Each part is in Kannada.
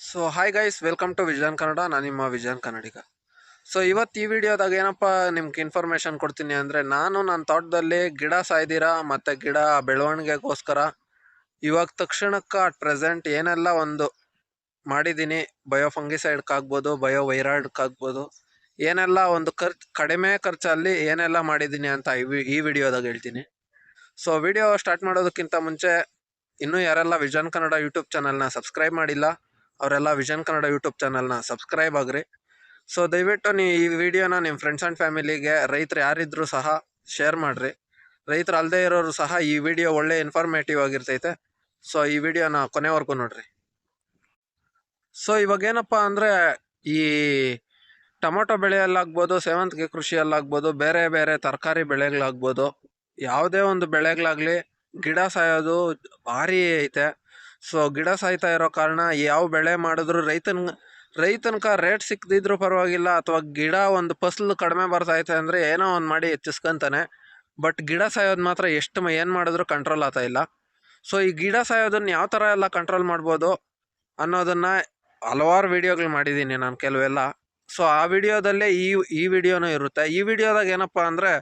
So hi guys welcome to vision Kannada ನಾನು ನಿಮ್ಮ ವಿಜನ್ ಕನ್ನಡಿಗ ಸೊ ಇವತ್ತು ಈ ವಿಡಿಯೋದಾಗ ಏನಪ್ಪ ನಿಮ್ಗೆ ಇನ್ಫಾರ್ಮೇಷನ್ ಕೊಡ್ತೀನಿ ಅಂದರೆ ನಾನು ನನ್ನ ತೋಟದಲ್ಲಿ ಗಿಡ ಸಾಯ್ದಿರ ಮತ್ತು ಗಿಡ ಬೆಳವಣಿಗೆಗೋಸ್ಕರ ಇವಾಗ ತಕ್ಷಣಕ್ಕೆ ಅಟ್ ಪ್ರೆಸೆಂಟ್ ಏನೆಲ್ಲ ಒಂದು ಮಾಡಿದ್ದೀನಿ ಬಯೋ ಫಂಗಿಸೈಡ್ಕಾಗ್ಬೋದು ಬಯೋ ವೈರಾಯ್ಡ್ಕಾಗ್ಬೋದು ಏನೆಲ್ಲ ಒಂದು ಖರ್ಚು ಕಡಿಮೆ ಖರ್ಚಲ್ಲಿ ಏನೆಲ್ಲ ಮಾಡಿದ್ದೀನಿ ಅಂತ ಈ ವಿಡಿಯೋದಾಗ ಹೇಳ್ತೀನಿ. ಸೊ ವಿಡಿಯೋ ಸ್ಟಾರ್ಟ್ ಮಾಡೋದಕ್ಕಿಂತ ಮುಂಚೆ ಇನ್ನೂ ಯಾರೆಲ್ಲ ವಿಜನ್ ಕನ್ನಡ ಯೂಟ್ಯೂಬ್ ಚಾನಲ್ನ ಸಬ್ಸ್ಕ್ರೈಬ್ ಮಾಡಿಲ್ಲ ಅವರೆಲ್ಲ ವಿಷನ್ ಕನ್ನಡ ಯೂಟ್ಯೂಬ್ ಚಾನಲ್ನ ಸಬ್ಸ್ಕ್ರೈಬ್ ಆಗ್ರಿ. ಸೊ ದಯವಿಟ್ಟು ನೀವು ಈ ವಿಡಿಯೋನ ನಿಮ್ಮ ಫ್ರೆಂಡ್ಸ್ ಆ್ಯಂಡ್ ಫ್ಯಾಮಿಲಿಗೆ ರೈತರು ಯಾರಿದ್ರು ಸಹ ಶೇರ್ ಮಾಡಿರಿ. ರೈತರು ಅಲ್ಲದೆ ಇರೋರು ಸಹ ಈ ವಿಡಿಯೋ ಒಳ್ಳೆ ಇನ್ಫಾರ್ಮೇಟಿವ್ ಆಗಿರ್ತೈತೆ. ಸೊ ಈ ವಿಡಿಯೋನ ಕೊನೆವರೆಗೂ ನೋಡ್ರಿ. ಸೊ ಇವಾಗ ಏನಪ್ಪ ಅಂದರೆ, ಈ ಟೊಮೊಟೊ ಬೆಳೆಯಲ್ಲಾಗ್ಬೋದು, ಸೇವಂತಿಗೆ ಕೃಷಿಯಲ್ಲಾಗ್ಬೋದು, ಬೇರೆ ಬೇರೆ ತರಕಾರಿ ಬೆಳೆಗಳಾಗ್ಬೋದು, ಯಾವುದೇ ಒಂದು ಬೆಳೆಗಳಾಗಲಿ ಗಿಡ ಸಾಯೋದು ಭಾರಿ ಐತೆ. ಸೊ ಗಿಡ ಸಾಯ್ತಾ ಇರೋ ಕಾರಣ ಯಾವ ಬೆಳೆ ಮಾಡಿದ್ರು ರೈತನ, ರೈತನಕ ರೇಟ್ ಸಿಕ್ಕದಿದ್ರೂ ಪರವಾಗಿಲ್ಲ ಅಥವಾ ಗಿಡ ಒಂದು ಫಸಲು ಕಡಿಮೆ ಬರ್ತೈತೆ ಅಂದರೆ ಏನೋ ಒಂದು ಮಾಡಿ ಹೆಚ್ಚಿಸ್ಕೊಂತಾನೆ. ಬಟ್ ಗಿಡ ಸಾಯೋದು ಮಾತ್ರ ಎಷ್ಟು ಏನು ಮಾಡಿದ್ರು ಕಂಟ್ರೋಲ್ ಆಗ್ತಾ ಇಲ್ಲ. ಸೊ ಈ ಗಿಡ ಸಾಯೋದನ್ನ ಯಾವ ಥರ ಎಲ್ಲ ಕಂಟ್ರೋಲ್ ಮಾಡ್ಬೋದು ಅನ್ನೋದನ್ನ ಹಲವಾರು ವಿಡಿಯೋಗಳು ಮಾಡಿದ್ದೀನಿ ನಾನು ಕೆಲವೆಲ್ಲ. ಸೊ ಆ ವಿಡಿಯೋದಲ್ಲೇ ಈ ಈ ವಿಡಿಯೋನೂ ಇರುತ್ತೆ. ಈ ವಿಡಿಯೋದಾಗ ಏನಪ್ಪ ಅಂದರೆ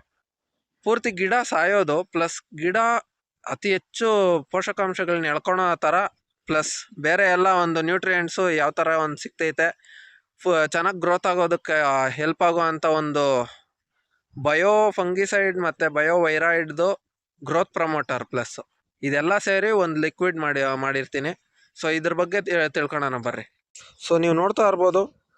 ಪೂರ್ತಿ ಗಿಡ ಸಾಯೋದು ಪ್ಲಸ್ ಗಿಡ ಅತಿ ಹೆಚ್ಚು ಪೋಷಕಾಂಶಗಳನ್ನ ಎಳ್ಕೊಳೋ ಥರ, ಪ್ಲಸ್ ಬೇರೆ ಎಲ್ಲ ಒಂದು ನ್ಯೂಟ್ರಿಯೆಂಟ್ಸು ಯಾವ ಥರ ಒಂದು ಸಿಗ್ತೈತೆ, ಫು, ಚೆನ್ನಾಗಿ ಗ್ರೋತ್ ಆಗೋದಕ್ಕೆ ಹೆಲ್ಪ್ ಆಗುವಂಥ ಒಂದು ಬಯೋ ಫಂಗಿಸೈಡ್ ಮತ್ತು ಬಯೋ ವೈರಾಯ್ಡ್ದು ಗ್ರೋತ್ ಪ್ರಮೋಟರ್ ಪ್ಲಸ್. ಇದೆಲ್ಲ ಸೇರಿ ಒಂದು ಲಿಕ್ವಿಡ್ ಮಾಡಿ, ಮಾಡಿರ್ತೀನಿ. ಸೊ, ಇದ್ರ ಬಗ್ಗೆ ತಿ- ತಿಳ್ಕೊಳ್ಳೋಣ ಬರ್ರಿ. ಸೊ, ನೀವು ನೋಡ್ತಾ ಇರ್ಬೋದು,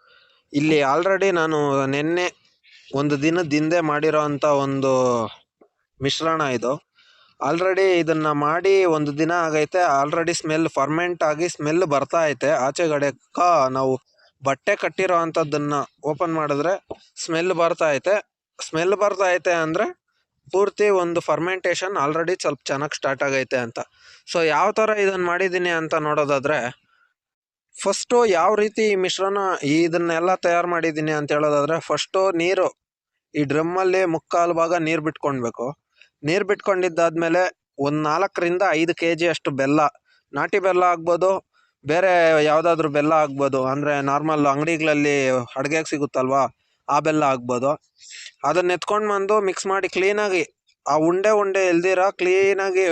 ಇಲ್ಲಿ ಆಲ್ರೆಡಿ ನಾನು ನಿನ್ನೆ ಒಂದು ದಿನದ ಹಿಂದೆ ಮಾಡಿರೋ ಒಂದು ಮಿಶ್ರಣ ಇದು. ಆಲ್ರೆಡಿ ಇದನ್ನ ಮಾಡಿ ಒಂದು ದಿನ ಆಗೈತೆ. ಆಲ್ರೆಡಿ ಸ್ಮೆಲ್ ಫರ್ಮೆಂಟ್ ಆಗಿ ಸ್ಮೆಲ್ ಬರ್ತಾ ಐತೆ. ಆಚೆಗಡೆಕ ನಾವು ಬಟ್ಟೆ ಕಟ್ಟಿರೋ ಅಂಥದ್ದನ್ನು ಓಪನ್ ಮಾಡಿದ್ರೆ ಸ್ಮೆಲ್ ಬರ್ತಾ ಐತೆ. ಸ್ಮೆಲ್ ಬರ್ತಾ ಐತೆ ಅಂದರೆ ಪೂರ್ತಿ ಒಂದು ಫರ್ಮೆಂಟೇಷನ್ ಆಲ್ರೆಡಿ ಸ್ವಲ್ಪ ಚೆನ್ನಾಗಿ ಸ್ಟಾರ್ಟ್ ಆಗೈತೆ ಅಂತ. ಸೊ ಯಾವ ಥರ ಇದನ್ನು ಮಾಡಿದ್ದೀನಿ ಅಂತ ನೋಡೋದಾದರೆ ಫಸ್ಟು ಯಾವ ರೀತಿ ಈ ಮಿಶ್ರಣ ಇದನ್ನೆಲ್ಲ ತಯಾರು ಮಾಡಿದ್ದೀನಿ ಅಂತ ಹೇಳೋದಾದರೆ ಫಸ್ಟು ನೀರು ಈ ಡ್ರಮ್ಮಲ್ಲಿ ಮುಕ್ಕಾಲು ಭಾಗ ನೀರು ಬಿಟ್ಕೊಳ್ಬೇಕು ನೀರು ಬಿಟ್ಕೊಂಡಿದ್ದಾದ್ಮೇಲೆ ಒಂದು ನಾಲ್ಕರಿಂದ ಐದು ಕೆ ಜಿ ಅಷ್ಟು ಬೆಲ್ಲ. ನಾಟಿ ಬೆಲ್ಲ ಆಗ್ಬೋದು, ಬೇರೆ ಯಾವುದಾದ್ರೂ ಬೆಲ್ಲ ಆಗ್ಬೋದು. ಅಂದರೆ ನಾರ್ಮಲ್ ಅಂಗಡಿಗಳಲ್ಲಿ ಅಡುಗೆಗೆ ಸಿಗುತ್ತಲ್ವಾ, ಆ ಬೆಲ್ಲ ಆಗ್ಬೋದು. ಅದನ್ನ ಎತ್ಕೊಂಡು ಬಂದು ಮಿಕ್ಸ್ ಮಾಡಿ ಕ್ಲೀನಾಗಿ ಆ ಉಂಡೆ ಉಂಡೆ ಎಲ್ದಿರ ಕ್ಲೀನಾಗಿ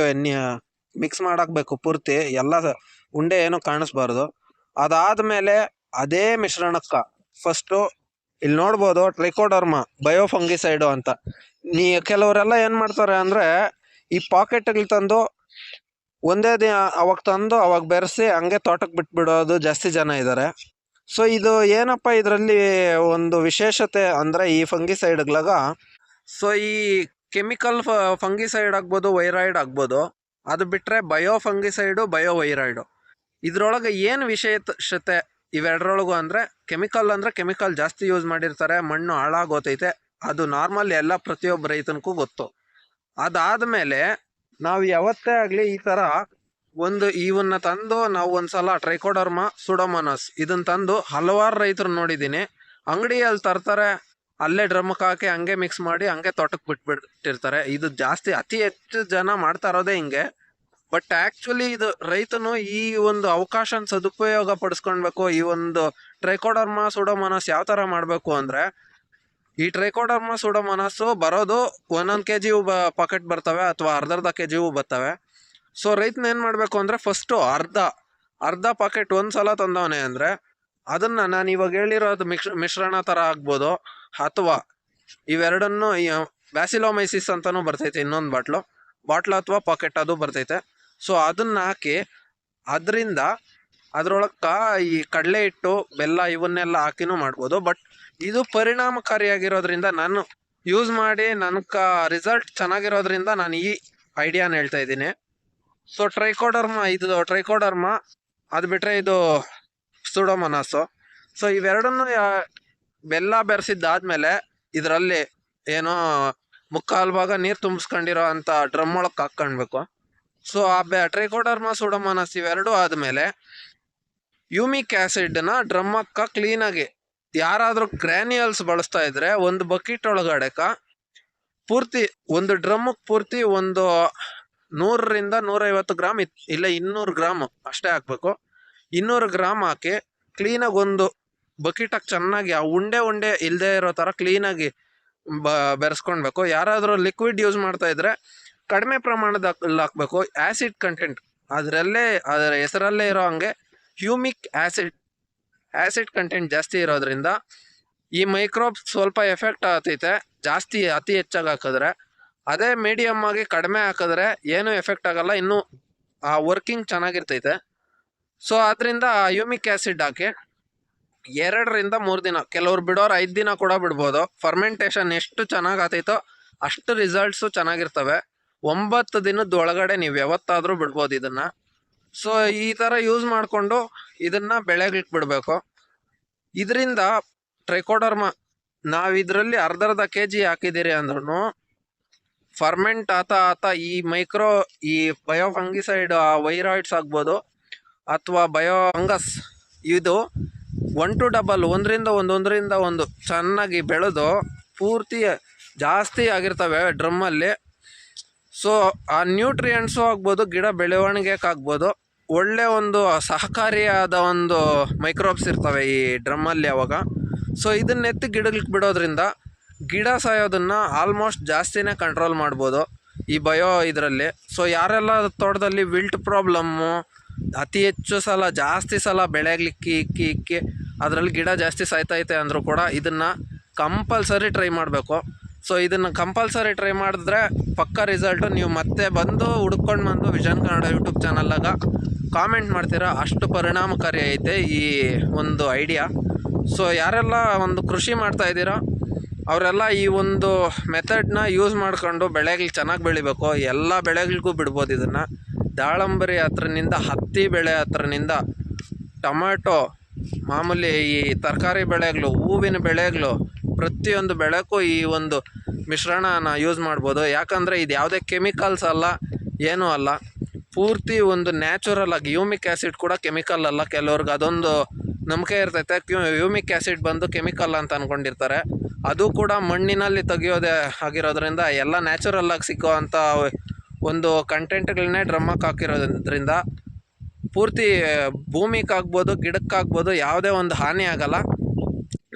ಮಿಕ್ಸ್ ಮಾಡಾಕಬೇಕು ಪೂರ್ತಿ. ಎಲ್ಲ ಉಂಡೆ ಏನು ಕಾಣಿಸ್ಬಾರ್ದು. ಅದಾದಮೇಲೆ ಅದೇ ಮಿಶ್ರಣಕ್ಕೆ ಫಸ್ಟು ಇಲ್ಲಿ ನೋಡ್ಬೋದು ಟ್ರೈಕೋಡರ್ಮ ಬಯೋಫಂಗಿಸೈಡು ಅಂತ. ನೀ ಕೆಲವರೆಲ್ಲ ಏನು ಮಾಡ್ತಾರೆ ಅಂದರೆ ಈ ಪಾಕೆಟ್ಗಳು ತಂದು ಒಂದೇ ದಿನ ಅವಾಗ ತಂದು ಅವಾಗ ಬೆರೆಸಿ ಹಂಗೆ ತೋಟಕ್ಕೆ ಬಿಟ್ಬಿಡೋದು ಜಾಸ್ತಿ ಜನ ಇದ್ದಾರೆ ಸೊ ಇದು ಏನಪ್ಪ ಇದರಲ್ಲಿ ಒಂದು ವಿಶೇಷತೆ ಅಂದರೆ ಈ ಫಂಗಿಸೈಡ್ಗಳಾಗ ಸೊ ಈ ಕೆಮಿಕಲ್ ಫಂಗಿಸೈಡ್ ಆಗ್ಬೋದು ವೈರಾಯ್ಡ್ ಆಗ್ಬೋದು, ಅದು ಬಿಟ್ಟರೆ ಬಯೋ ಫಂಗಿಸೈಡು ಬಯೋ ವೈರಾಯ್ಡು ಇದರೊಳಗೆ ಏನು ವಿಶೇಷತೆ ಇವೆರಡರೊಳಗು ಅಂದರೆ ಕೆಮಿಕಲ್ ಅಂದರೆ ಕೆಮಿಕಲ್ ಜಾಸ್ತಿ ಯೂಸ್ ಮಾಡಿರ್ತಾರೆ, ಮಣ್ಣು ಹಾಳಾಗೋತೈತೆ ಅದು ನಾರ್ಮಲ್ ಎಲ್ಲ ಪ್ರತಿಯೊಬ್ಬ ರೈತನಿಗೂ ಗೊತ್ತು. ಅದಾದಮೇಲೆ ನಾವು ಯಾವತ್ತೇ ಆಗಲಿ ಈ ಥರ ಒಂದು ಇವನ್ನ ತಂದು ನಾವು ಒಂದ್ಸಲ ಟ್ರೈಕೋಡರ್ಮ, ಸುಡೋಮನಸ್ ಇದನ್ನ ತಂದು ಹಲವಾರು ರೈತರು ನೋಡಿದ್ದೀನಿ ಅಂಗಡಿಯಲ್ಲಿ ತರ್ತಾರೆ, ಅಲ್ಲೇ ಡ್ರಮ್ಗೆ ಹಾಕಿ ಹಂಗೆ ಮಿಕ್ಸ್ ಮಾಡಿ ಹಂಗೆ ತೋಟಕ್ಕೆ ಬಿಟ್ಬಿಟ್ಟಿರ್ತಾರೆ. ಇದು ಜಾಸ್ತಿ ಅತಿ ಹೆಚ್ಚು ಜನ ಮಾಡ್ತಾ ಇರೋದೇ ಹಿಂಗೆ. ಬಟ್ ಆ್ಯಕ್ಚುಲಿ ಇದು ರೈತನು ಈ ಒಂದು ಅವಕಾಶನ ಸದುಪಯೋಗ ಪಡಿಸ್ಕೊಳ್ಬೇಕು, ಈ ಒಂದು ಟ್ರೈಕೋಡರ್ಮ, ಸುಡೋಮನಸ್ ಯಾವ ಥರ ಮಾಡಬೇಕು ಅಂದರೆ ಈ ಟ್ರೈಕೋಡರ್ಮ ಸುಡೋಮನಸ್ಸು ಬರೋದು ಒಂದೊಂದು ಕೆ ಜಿವು ಬ ಪಾಕೆಟ್ ಬರ್ತವೆ ಅಥವಾ ಅರ್ಧ ಅರ್ಧ ಕೆ ಜಿವು ಬರ್ತವೆ. ಸೊ ರೈತನ ಏನು ಮಾಡಬೇಕು ಅಂದರೆ ಫಸ್ಟು ಅರ್ಧ ಅರ್ಧ ಪಾಕೆಟ್ ಒಂದು ಸಲ ತಂದವನೇ ಅಂದರೆ ಅದನ್ನು ನಾನು ಇವಾಗ ಹೇಳಿರೋದು ಮಿಕ್ಸ್ ಮಿಶ್ರಣ ಥರ ಆಗ್ಬೋದು. ಅಥವಾ ಇವೆರಡನ್ನು ಬ್ಯಾಸಿಲೋಮೈಸಿಸ್ ಅಂತಲೂ ಬರ್ತೈತೆ ಇನ್ನೊಂದು ಬಾಟ್ಲು. ಬಾಟ್ಲು ಅಥವಾ ಪಾಕೆಟ್ ಅದು ಬರ್ತೈತೆ. ಸೊ ಅದನ್ನು ಹಾಕಿ ಅದರಿಂದ ಅದ್ರೊಳಕ್ಕೆ ಈ ಕಡಲೆ ಹಿಟ್ಟು, ಬೆಲ್ಲ ಇವನ್ನೆಲ್ಲ ಹಾಕಿನೂ ಮಾಡ್ಬೋದು. ಬಟ್ ಇದು ಪರಿಣಾಮಕಾರಿಯಾಗಿರೋದ್ರಿಂದ ನಾನು ಯೂಸ್ ಮಾಡಿ ನನಗೆ ರಿಸಲ್ಟ್ ಚೆನ್ನಾಗಿರೋದ್ರಿಂದ ನಾನು ಈ ಐಡಿಯಾನ ಹೇಳ್ತಾ ಇದ್ದೀನಿ. ಸೊ ಟ್ರೈಕೋಡರ್ಮ ಇದು ಟ್ರೈಕೋಡರ್ಮ ಅದು ಬಿಟ್ಟರೆ ಇದು ಸುಡೋಮನಸ್ಸು ಸೊ ಇವೆರಡನ್ನು ಬೆಲ್ಲ ಬೆರೆಸಿದ್ದಾದ್ಮೇಲೆ ಇದರಲ್ಲಿ ಏನೋ ಮುಕ್ಕಾಲು ಭಾಗ ನೀರು ತುಂಬಿಸ್ಕೊಂಡಿರೋ ಅಂಥ ಡ್ರಮ್ ಒಳಗೆ ಹಾಕ್ಕೊಳ್ಬೇಕು ಸೊ ಆ ಬೆ ಟ್ರೈಕೋಡರ್ಮ ಸುಡೋಮನಸ್ ಇವೆರಡು ಆದಮೇಲೆ ಯೂಮಿಕ್ ಆ್ಯಸಿಡ್ನ ಡ್ರಮ್ಮಕ್ಕ ಕ್ಲೀನಾಗಿ ಯಾರಾದರೂ ಗ್ರ್ಯಾನ್ಯುಯಲ್ಸ್ ಬಳಸ್ತಾ ಇದ್ದರೆ ಒಂದು ಬಕೆಟ್ ಒಳಗಡೆಕ ಪೂರ್ತಿ ಒಂದು ಡ್ರಮ್ಮಕ್ಕೆ ಪೂರ್ತಿ ಒಂದು ನೂರರಿಂದ ನೂರೈವತ್ತು ಗ್ರಾಮ್ ಇತ್ತು ಇಲ್ಲ ಇನ್ನೂರು ಗ್ರಾಮ್ ಅಷ್ಟೇ ಹಾಕ್ಬೇಕು. ಇನ್ನೂರು ಗ್ರಾಮ್ ಹಾಕಿ ಕ್ಲೀನಾಗಿ ಒಂದು ಬಕೆಟಾಗಿ ಚೆನ್ನಾಗಿ ಆ ಉಂಡೆ ಉಂಡೆ ಇಲ್ಲದೆ ಇರೋ ಥರ ಕ್ಲೀನಾಗಿ ಬ ಬೆರೆಸ್ಕೊಳ್ಬೇಕು ಯಾರಾದರೂ ಲಿಕ್ವಿಡ್ ಯೂಸ್ ಮಾಡ್ತಾ ಇದ್ದರೆ ಕಡಿಮೆ ಪ್ರಮಾಣದ ಹಾಕಬೇಕು. ಆ್ಯಸಿಡ್ ಕಂಟೆಂಟ್ ಅದರಲ್ಲೇ, ಅದರ ಹೆಸರಲ್ಲೇ ಇರೋ ಹಂಗೆ ಹ್ಯೂಮಿಕ್ ಆ್ಯಸಿಡ್ ಆ್ಯಸಿಡ್ ಕಂಟೆಂಟ್ ಜಾಸ್ತಿ ಇರೋದ್ರಿಂದ ಈ ಮೈಕ್ರೋಬ್ ಸ್ವಲ್ಪ ಎಫೆಕ್ಟ್ ಆಗ್ತೈತೆ, ಜಾಸ್ತಿ ಅತಿ ಹೆಚ್ಚಾಗಿ ಹಾಕಿದ್ರೆ. ಅದೇ ಮೀಡಿಯಮ್ ಆಗಿ ಕಡಿಮೆ ಹಾಕಿದ್ರೆ ಏನೂ ಎಫೆಕ್ಟ್ ಆಗಲ್ಲ, ಇನ್ನೂ ಆ ವರ್ಕಿಂಗ್ ಚೆನ್ನಾಗಿರ್ತೈತೆ. ಸೊ ಅದರಿಂದ ಯೂಮಿಕ್ ಆ್ಯಸಿಡ್ ಹಾಕಿ ಎರಡರಿಂದ ಮೂರು ದಿನ, ಕೆಲವ್ರು ಬಿಡೋರು ಐದು ದಿನ ಕೂಡ ಬಿಡ್ಬೋದು. ಫರ್ಮೆಂಟೇಷನ್ ಎಷ್ಟು ಚೆನ್ನಾಗಿ ಆತೈತೋ ಅಷ್ಟು ರಿಸಲ್ಟ್ಸು ಚೆನ್ನಾಗಿರ್ತವೆ. ಒಂಬತ್ತು ದಿನದ ಒಳಗಡೆ ನೀವು ಯಾವತ್ತಾದರೂ ಬಿಡ್ಬೋದು ಇದನ್ನು. ಸೊ ಈ ಥರ ಯೂಸ್ ಮಾಡಿಕೊಂಡು ಇದನ್ನು ಬೆಳೆಗಳಿಗೆ ಬಿಡಬೇಕು. ಇದರಿಂದ ಟ್ರೈಕೋಡರ್ಮ ನಾವಿದರಲ್ಲಿ ಅರ್ಧ ಅರ್ಧ ಕೆ ಜಿ ಹಾಕಿದ್ದೀರಿ ಅಂದ್ರೂ ಫರ್ಮೆಂಟ್ ಆತ ಆತ ಈ ಮೈಕ್ರೋ ಈ ಬಯೋ ಫಂಗಿಸೈಡ್ ವೈರಾಯ್ಡ್ಸ್ ಆಗ್ಬೋದು ಅಥವಾ ಬಯೋ ಫಂಗಸ್ ಇದು ಒನ್ ಟು ಡಬಲ್ ಒಂದರಿಂದ ಒಂದು ಒಂದರಿಂದ ಒಂದು ಚೆನ್ನಾಗಿ ಬೆಳೆದು ಪೂರ್ತಿ ಜಾಸ್ತಿ ಆಗಿರ್ತವೆ ಡ್ರಮ್ಮಲ್ಲಿ. ಸೊ ಆ ನ್ಯೂಟ್ರಿಯೆಂಟ್ಸು ಆಗ್ಬೋದು, ಗಿಡ ಬೆಳವಣಿಗೆಕ್ಕಾಗ್ಬೋದು ಒಳ್ಳೆಯ ಒಳ್ಳೆ ಒಂದು ಸಹಕಾರಿಯಾದ ಒಂದು ಮೈಕ್ರೋಬ್ಸ್ ಇರ್ತವೆ ಈ ಡ್ರಮ್ಮಲ್ಲಿ ಅವಾಗ. ಸೊ ಇದನ್ನೆತ್ತಿ ಗಿಡಗಳಿಗೆ ಬಿಡೋದ್ರಿಂದ ಗಿಡ ಸಾಯೋದನ್ನು ಆಲ್ಮೋಸ್ಟ್ ಜಾಸ್ತಿನೇ ಕಂಟ್ರೋಲ್ ಮಾಡ್ಬೋದು ಈ ಬಯೋ ಇದರಲ್ಲಿ. ಸೊ ಯಾರೆಲ್ಲ ತೋಟದಲ್ಲಿ ವಿಲ್ಟ್ ಪ್ರಾಬ್ಲಮ್ಮು ಅತಿ ಹೆಚ್ಚು ಸಲ, ಜಾಸ್ತಿ ಸಲ ಬೆಳೆಗ್ಲಿಕ್ಕೆ, ಇಕ್ಕಿ ಇಕ್ಕಿ, ಅದರಲ್ಲಿ ಗಿಡ ಜಾಸ್ತಿ ಸಾಯ್ತೈತೆ ಅಂದರೂ ಕೂಡ ಇದನ್ನು ಕಂಪಲ್ಸರಿ ಟ್ರೈ ಮಾಡಬೇಕು. ಸೊ ಇದನ್ನು ಕಂಪಲ್ಸರಿ ಟ್ರೈ ಮಾಡಿದ್ರೆ ಪಕ್ಕ ರಿಸಲ್ಟು ನೀವು ಮತ್ತೆ ಬಂದು ಹುಡ್ಕೊಂಡು ಬಂದು ವಿಷನ್ ಕನ್ನಡ ಯೂಟ್ಯೂಬ್ ಚಾನಲ್ಲಾಗ ಕಾಮೆಂಟ್ ಮಾಡ್ತೀರಾ, ಅಷ್ಟು ಪರಿಣಾಮಕಾರಿ ಐತೆ ಈ ಒಂದು ಐಡಿಯಾ ಸೊ ಯಾರೆಲ್ಲ ಒಂದು ಕೃಷಿ ಮಾಡ್ತಾ ಇದ್ದೀರೋ, ಅವರೆಲ್ಲ ಈ ಒಂದು ಮೆಥಡ್ನ ಯೂಸ್ ಮಾಡ್ಕೊಂಡು ಬೆಳೆಗಳು ಚೆನ್ನಾಗಿ ಬೆಳಿಬೇಕು, ಎಲ್ಲ ಬೆಳೆಗಳಿಗೂ ಬಿಡ್ಬೋದು ಇದನ್ನು. ದಾಳಂಬರಿ ಹತ್ರನಿಂದ, ಹತ್ತಿ ಬೆಳೆ ಹತ್ರನಿಂದ ಟೊಮ್ಯಾಟೊ ಮಾಮೂಲಿ ಈ ತರಕಾರಿ ಬೆಳೆಗಳು, ಹೂವಿನ ಬೆಳೆಗಳು ಪ್ರತಿಯೊಂದು ಬೆಳೆಗೂ ಈ ಒಂದು ಮಿಶ್ರಣನ ಯೂಸ್ ಮಾಡ್ಬೋದು. ಯಾಕಂದರೆ ಇದು ಯಾವುದೇ ಕೆಮಿಕಲ್ಸ್ ಅಲ್ಲ, ಏನೂ ಅಲ್ಲ. ಪೂರ್ತಿ ಒಂದು ನ್ಯಾಚುರಲ್ ಆಗಿ ಯೂಮಿಕ್ ಆ್ಯಸಿಡ್ ಕೂಡ ಕೆಮಿಕಲ್ ಅಲ್ಲ ಕೆಲವ್ರಿಗೆ. ಅದೊಂದು ನಂಬಿಕೆ ಇರ್ತೈತೆ. ಕ್ಯೂ ಯೂಮಿಕ್ ಆ್ಯಸಿಡ್ ಬಂದು ಕೆಮಿಕಲ್ ಅಂತ ಅಂದ್ಕೊಂಡಿರ್ತಾರೆ ಅದು ಕೂಡ ಮಣ್ಣಿನಲ್ಲಿ ತೆಗಿಯೋದೇ ಆಗಿರೋದ್ರಿಂದ, ಎಲ್ಲ ನ್ಯಾಚುರಲ್ ಆಗಿ ಸಿಕ್ಕೋ ಅಂಥ ಒಂದು ಕಂಟೆಂಟ್ಗಳನ್ನೇ ಡ್ರಮ್ಮಕ್ಕೆ ಹಾಕಿರೋದ್ರಿಂದ ಪೂರ್ತಿ ಭೂಮಿಗಾಗ್ಬೋದು ಗಿಡಕ್ಕಾಗ್ಬೋದು ಯಾವುದೇ ಒಂದು ಹಾನಿ ಆಗಲ್ಲ.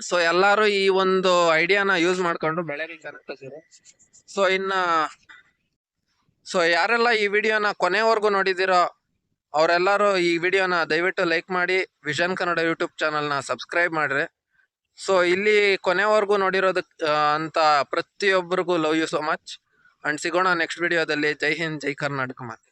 ಸೊ ಎಲ್ಲರೂ ಈ ಒಂದು ಐಡಿಯಾನ ಯೂಸ್ ಮಾಡ್ಕೊಂಡು ಚೆನ್ನಾಗ್ತಿದ್ದಾರೆ ಸೊ ಇನ್ನ ಸೊ ಯಾರೆಲ್ಲ ಈ ವಿಡಿಯೋನ ಕೊನೆವರೆಗೂ ನೋಡಿದಿರೋ ಅವರೆಲ್ಲರೂ ಈ ವಿಡಿಯೋನ ದಯವಿಟ್ಟು ಲೈಕ್ ಮಾಡಿ ವಿಷನ್ ಕನ್ನಡ ಯೂಟ್ಯೂಬ್ ಚಾನಲ್ನ ಸಬ್ಸ್ಕ್ರೈಬ್ ಮಾಡಿರಿ. ಸೊ ಇಲ್ಲಿ ಕೊನೆವರೆಗೂ ನೋಡಿರೋದಕ್ಕೆ ಅಂತ ಪ್ರತಿಯೊಬ್ಬರಿಗೂ love you so much and ಸಿಗೋಣ ನೆಕ್ಸ್ಟ್ ವಿಡಿಯೋದಲ್ಲಿ ಜೈ ಹಿಂದ್, ಜೈ ಕರ್ನಾಟಕ ಮಾತೆ.